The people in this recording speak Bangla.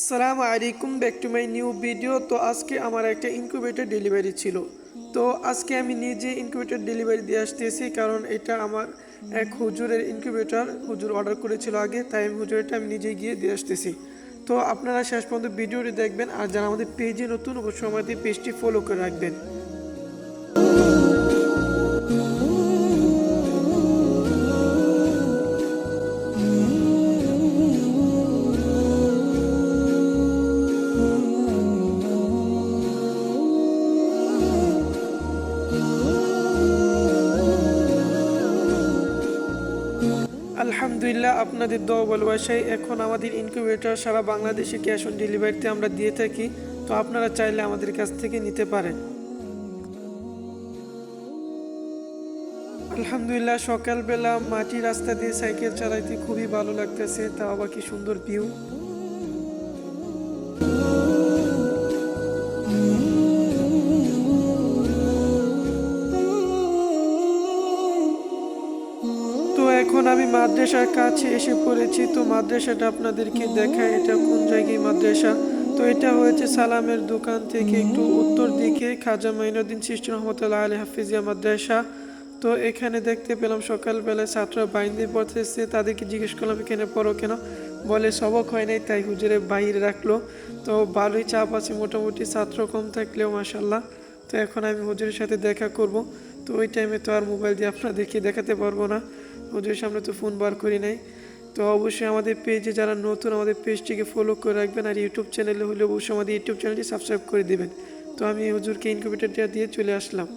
সালাম আলাইকুম, back to my new video. তো আজকে আমার একটা ইনকিউবেটর ডেলিভারি ছিল। তো আজকে আমি নিজে ইনকিউবেটর ডেলিভারি দিয়ে আসতেছি, কারণ এটা আমার এক হুজুরের ইনকিউবেটর হুজুর অর্ডার করেছিল আগে, তাই আমি হুজুরটা আমি নিজে গিয়ে দিয়ে আসতেছি। তো আপনারা শেষ পর্যন্ত ভিডিওটি দেখবেন, আর যারা আমাদের পেজে নতুন, অবশ্যই আমাদের পেজটি ফলো করে রাখবেন। আলহামদুলিল্লাহ, আপনাদের দোয়া ভালোবাসায় এখন আমাদের ইনকিউবেটর সারা বাংলাদেশে ক্যাশ অন ডেলিভারিতে আমরা দিয়ে থাকি। তো আপনারা চাইলে আমাদের কাছ থেকে নিতে পারেন। আলহামদুলিল্লাহ, সকালবেলা মাটি রাস্তা দিয়ে সাইকেল চালাইতে খুবই ভালো লাগতেছে। তা আবার কি সুন্দর ভিউ এখন আমি মাদ্রাসার কাছে এসে পড়েছি, তো মাদ্রাসাটা আপনাদেরকে দেখায় এটা কোন জায়গায় মাদ্রাসা? তো এটা হয়েছে সালামের দোকান থেকে একটু উত্তর দিকে, খাজা মাইনুদ্দিন সৃষ্টি রহমতুল্লাহ আলী হাফিজিয়া মাদ্রাসা। তো এখানে দেখতে পেলাম সকালবেলায় ছাত্ররা বাইন্দে পড়তেছে, তাদেরকে জিজ্ঞেস করলাম, এখানে পড়ো কেন? বলে, সবক হয় নাই। তাই হুজুরে বাইরে রাখল। তো ভালোই চাপ আছে, মোটামুটি ছাত্র কম থাকলেও মাসাল্লাহ তো এখন আমি হুজুরের সাথে দেখা করব। তো ওই টাইমে তো আর মোবাইল দিয়ে আপনাদেরকে দেখাতে পারব না। হুজুরের সামনে তো ফোন বার করি নাই। তো অবশ্যই আমাদের পেজে যারা নতুন, আমাদের পেজটিকে ফলো করে রাখবেন আর ইউটিউব চ্যানেলে হলে অবশ্যই আমাদের ইউটিউব চ্যানেলটি সাবস্ক্রাইব করে দেবেন। তো আমি হুজুরকে ইনকিউবেটারটা দিয়ে চলে আসলাম।